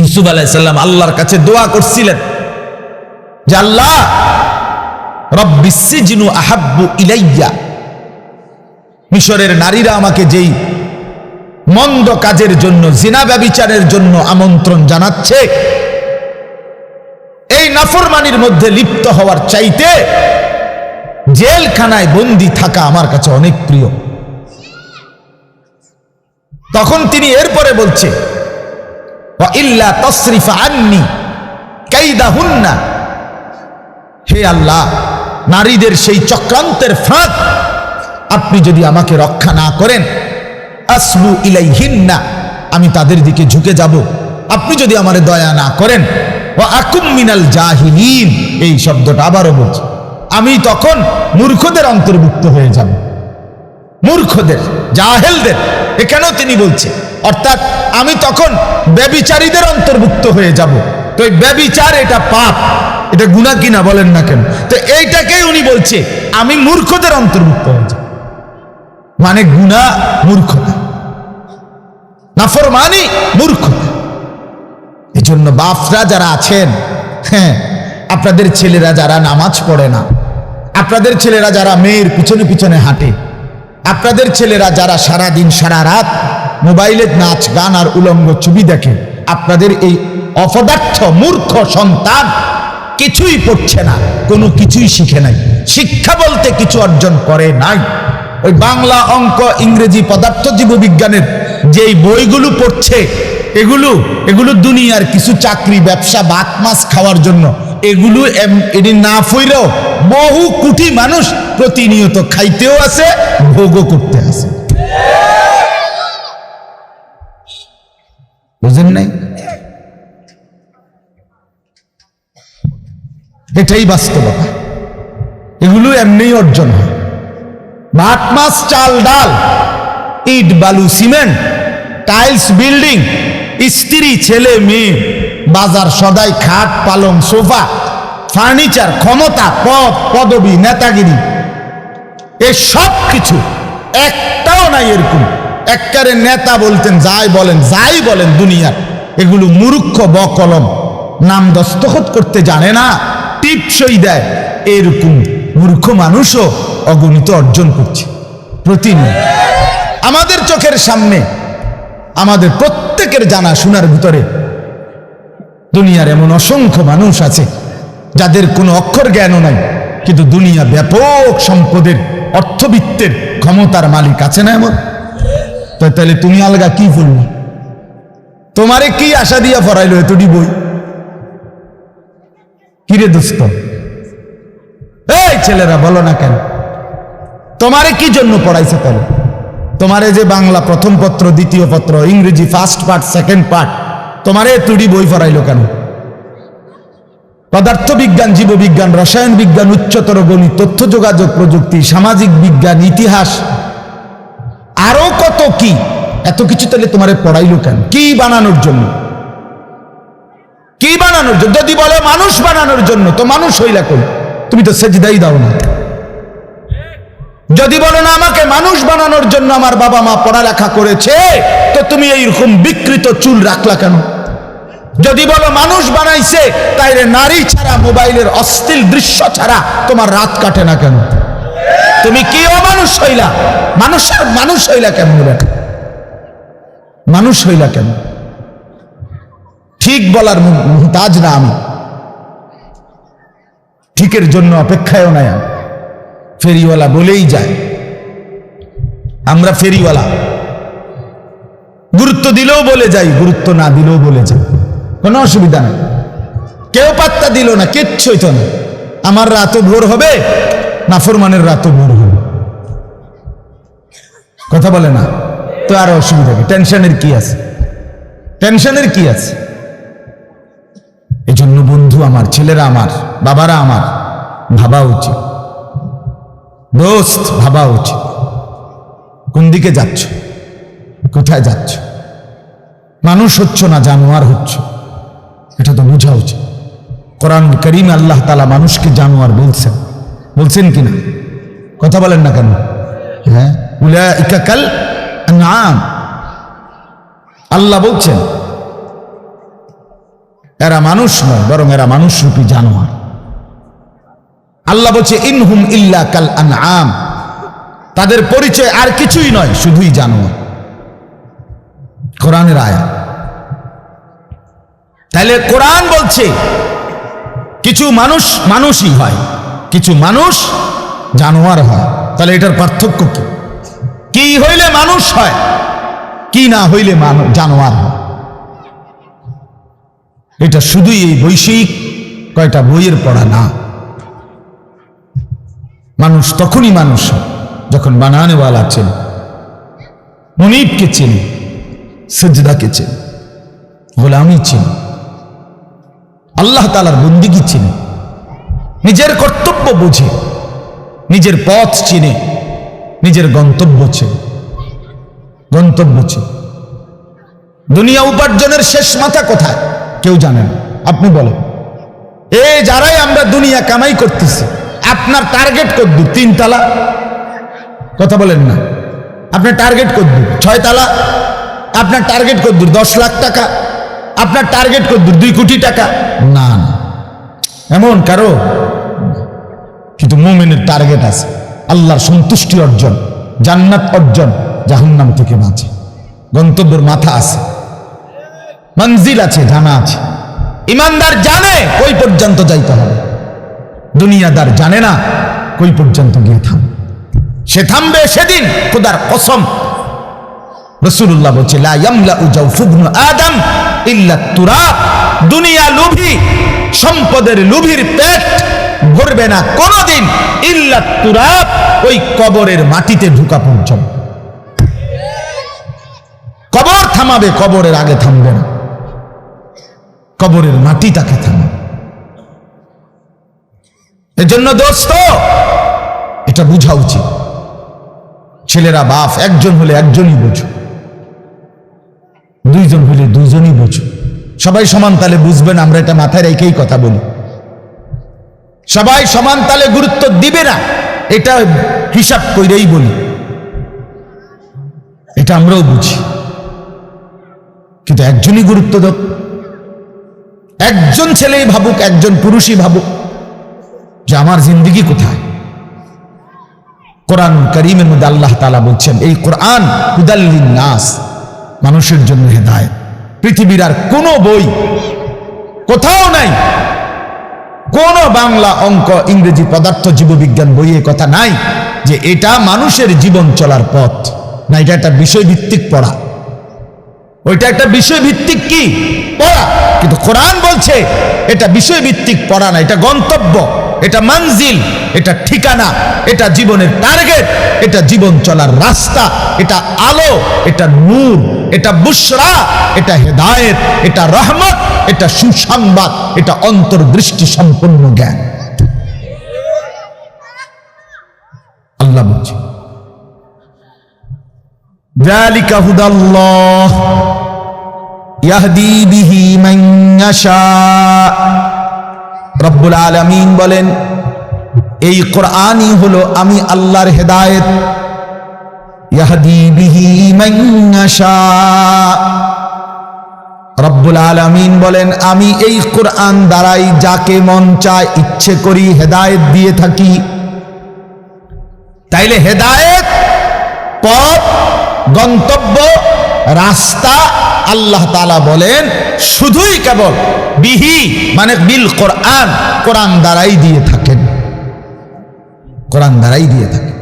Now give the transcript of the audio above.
ইউসুফ আলাইসাল্লাম আল্লাহর কাছে দোয়া করছিলেন যে আল্লাহ রব্বিসিজনু আহাব্বু ইলাইয়া। মিশরের নারীরা আমাকে যেই মন্দ কাজের জন্য, জিনা ব্যবিচারের জন্য আমন্ত্রণ জানাচ্ছে, এই নাফরমানির মধ্যে লিপ্ত হওয়ার চাইতে জেলখানায় বন্দি থাকা আমার কাছে অনেক প্রিয়। তখন তিনি এরপরে বলছে হে আল্লাহ, নারীদের সেই চক্রান্তের ফাঁদ আপনি যদি আমাকে রক্ষা না করেন, আসলু ইলাইহিন্না, আমি তাদের দিকে ঝুঁকে যাব। আপনি যদি আমার দয়া না করেন ও আকুম জাহিলিন, এই শব্দটা আবারও বলছি, আমি তখন মূর্খদের অন্তর্ভুক্ত হয়ে যাব। মূর্খদের, জাহেলদের, এখানেও তিনি বলছে অর্থাৎ আমি তখন ব্যবিচারীদের অন্তর্ভুক্ত হয়ে যাব। তো এই ব্যবিচার, এটা পাপ। এটা গুণা কিনা বলেন না কেন? তো এইটাকেই উনি বলছে, আমি মূর্খদের অন্তর্ভুক্ত হয়ে যাব। মানে গুণা মূর্খতা। মূর্খতা। এই জন্য বাপরা যারা আছেন হ্যাঁ আপনাদের ছেলেরা যারা নামাজ পড়ে না, আপনাদের ছেলেরা যারা মেয়ের পিছনে পিছনে হাঁটে, আপনাদের ছেলেরা যারা সারা দিন সারা রাত মোবাইলে নাচ, গান আর উলঙ্গ ছবি দেখে আপনাদের এই অপদার্থ, মূর্খ সন্তান কিছুই পড়ছে না, কোনো কিছুই শিখে নাই। শিক্ষা বলতে কিছু অর্জন করে নাই। ওই বাংলা অঙ্ক, ইংরেজি পদার্থ, জীববিজ্ঞানের যেই বইগুলো পড়ছে, এগুলো এগুলো দুনিয়ার কিছু চাকরি, ব্যবসা বাত মাছ খাওয়ার জন্য, এগুলো এটি না ফইরেও বহু কোটি মানুষ প্রতিনিয়ত খাইতেও আছে ভোগও করতে আছে বুঝেন নাই? এটাই বাস্তবতা। এগুলো এমনিই অর্জন হয়। ভাত মাছ চাল ডাল, ইট, বালু, সিমেন্ট, টাইলস, বিল্ডিং, স্ত্রী, ছেলে, মেয়ে, বাজার সদাই, খাট, পালং, সোফা, ফার্নিচার, ক্ষমতা, পদ, পদবি, নেতাগিরি এ সব কিছু একটাও নাই এরকম। এককারে নেতা বলতেন, যাই বলেন যাই বলেন দুনিয়ার। এগুলো মূর্খ বকলম, নাম দস্তখত করতে জানে না, টিপসই দেয়। এরকম মূর্খ মানুষও অগণিত অর্জন করছে। প্রতিনিয়ত। আমাদের চোখের সামনে, আমাদের প্রত্যেকের জানা শোনার ভিতরে দুনিয়ার এমন অসংখ্য মানুষ আছে, যাদের কোনো অক্ষর জ্ঞানও নাই, কিন্তু দুনিয়া ব্যাপক সম্পদের, অর্থবিত্তের ক্ষমতার মালিক আছে না এমন? তাহলে তুমি আলগা কি বলল তোমারে কি আশা দিয়া ফরাইলো এতটি বই কিরে দোস্ত এই ছেলেরা, বলো না কেন? তোমারে কি জন্য পড়াইছে তাহলে? তোমারে যে বাংলা প্রথম পত্র, দ্বিতীয় পত্র, ইংরেজি ফার্স্ট পার্ট সেকেন্ড পার্ট তোমারে তুড়ি বই পড়াইলো কেন? পদার্থ পদার্থবিজ্ঞান জীববিজ্ঞান রসায়ন বিজ্ঞান, উচ্চতর গণিত, তথ্য যোগাযোগ প্রযুক্তি, সামাজিক বিজ্ঞান, ইতিহাস আরও কত কি? এত কিছু তাহলে তোমারে পড়াইলো কেন? কি বানানোর জন্য? কি বানানোর জন্য? যদি বলে মানুষ বানানোর জন্য, তো মানুষ হইলা কই? তুমি তো সেজদাই দাও না। যদি বলো না, আমাকে মানুষ বানানোর জন্য আমার বাবা মা পড়ালেখা করেছে, তো তুমি এইরকম বিকৃত চুল রাখলা কেন? যদি বলো মানুষ বানাইছে তাইলে নারী ছাড়া, মোবাইলের অস্থির দৃশ্য ছাড়া তোমার রাত কাটে না কেন? তুমি কি অমানুষ হইলা? মানুষ মানুষ হইলা বলে মানুষ হইলা কেন ঠিক বলার মুহতাজ না আমি। ঠিকের জন্য অপেক্ষায়ও নাই আমি। ফেরিওয়ালা বলেই যায়। আমরা ফেরিওয়ালা। গুরুত্ব দিলেও বলে যাই, গুরুত্ব না দিলেও বলে যাই। কোনো অসুবিধা নেই। কেউ পাত্তা দিল না কিচ্ছুই তো না। আমার রাতও ভোর হবে নাফরমানের রাতও ভোর হবে কথা বলে না? তো আর অসুবিধা কি? টেনশনের কি আছে? টেনশনের কি আছে? এই জন্য বন্ধু আমার, ছেলেরা আমার, বাবারা আমার, ভাবা উচিত। দোস্ত, ভাবা উচিত। কোন দিকে যাচ্ছ? কোথায় যাচ্ছ? মানুষ হচ্ছ না, জানোয়ার হচ্ছ? এটা তো বোঝা উচিত। কোরআন করিম আল্লাহ তালা মানুষকে জানোয়ার বলছেন। বলছেন কি না কথা বলেন না কেন? হ্যাঁ? আল্লাহ বলছেন, এরা মানুষ নয়, বরং এরা মানুষরূপী জানোয়ার। আল্লাহ বলছে, ইনহুম ইল্লা কাল আনআম। তাদের পরিচয় আর কিছুই নয়, শুধুই জানোয়ার। কোরআনের আয়া তাহলে কোরআন বলছে, কিছু মানুষ মানুষই হয়। কিছু মানুষ জানোয়ার হয়। তাহলে এটার পার্থক্য কি? কি হইলে মানুষ হয়, কি না হইলে মানু- জানোয়ার হয়। এটা শুধুই এই বৈষয়িক কয়টা বইয়ের পড়া না। মানুষ তখনই মানুষ যখন বানানেওয়ালা চেন, মনিবকে চেনে, সজদাকে চেন, গোলামি চেনে, আল্লাহ তালার বন্দিগি চিনে। নিজের কর্তব্য বুঝে, নিজের পথ চিনে, নিজের গন্তব্য চেনে। গন্তব্য চেনে। দুনিয়া উপার্জনের শেষ মাথা কোথায়? কেউ জানে না। আপনি বলেন। এ যারাই আমরা দুনিয়া কামাই করতেছি, আপনার টার্গেট করব তিন তালা? কথা বলেন না। আপনার টার্গেট করব ছয় তালা? আপনার টার্গেট করব দশ লাখ টাকা? আপনার টার্গেট করব দুই কোটি টাকা? না না। এমন কারও মোমেনের টার্গেট আছে। আল্লাহর সন্তুষ্টি অর্জন, জান্নাত অর্জন জাহান্নাম থেকে বাঁচে। গন্তব্যের মাথা আছে, মঞ্জিল আছে, জানা আছে। ইমানদার জানে কই পর্যন্ত যাইতে হবে। দুনিয়াদার জানে না কই পর্যন্ত গিয়ে থাম সে থামবে সেদিন, খোদার কসম। রসুল্লাহ বলছে আদম ইল্লা তুরাব। দুনিয়া লোভী, সম্পদের লুভির পেট ভরবে না। কোনোদিন ইল্লা তুরাব, ওই কবরের মাটিতে ঢুকা পর্যন্ত। কবর থামাবে, কবরের আগে থামবে না। কবরের মাটি তাকে থামাবে। এজন্য দোস্ত, এটা বুঝা উচিত। ছেলেরা বাপ, একজন হলে একজনই বোঝো। দুইজন হলে দুজনই বোঝো। সবাই সমান তালে বুঝবেন, আমরা এটা মাথায় রেখেই কথা বলি। সবাই সমান তালে গুরুত্ব দিবে না। এটা হিসাব কইরেই বলি। এটা আমরাও বুঝি। কিন্তু একজনই গুরুত্ব দাও। একজন ছেলেই ভাবুক, একজন পুরুষই ভাবুক যে আমার জিন্দিগি কোথায়? কোরআন করিমের মধ্যে আল্লাহ তালা বলছেন, এই কোরআন নাস, মানুষের জন্য হেদায়ত। পৃথিবীর আর কোনো বই কোথাও নাই। কোন বাংলা অঙ্ক ইংরেজি পদার্থ জীববিজ্ঞান বইয়ে কথা নাই যে এটা মানুষের জীবন চলার পথ। না, এটা একটা বিষয়ভিত্তিক পড়া। ওইটা একটা বিষয়ভিত্তিক কি? পড়া। কিন্তু কোরআন বলছে, এটা বিষয়ভিত্তিক পড়া না, এটা গন্তব্য। এটা মঞ্জিল এটা ঠিকানা এটা জীবনের টার্গেট এটা জীবন চলার রাস্তা এটা আলো এটা নূর এটা বুশরা এটা হেদায়েত এটা রহমত এটা সুসংবাদ এটা অন্তর্দৃষ্টি সম্পন্ন জ্ঞান আল্লাহ বলছে ذلك هدى الله يهدي به من يشاء রব্বুল আলামিন বলেন, এই কোরআনই হলো আমি আল্লাহর হেদায়েত। রব্বুল আলামিন বলেন, আমি এই কোরআন দ্বারাই যাকে মন চায়, ইচ্ছে করি হেদায়েত দিয়ে থাকি। তাইলে হেদায়েত, পথ, গন্তব্য, রাস্তা আল্লাহ তালা বলেন, শুধুই কেবল বিহি মানে বিল কোরআন কোরআন দ্বারাই দিয়ে থাকেন। কোরআন দ্বারাই দিয়ে থাকেন।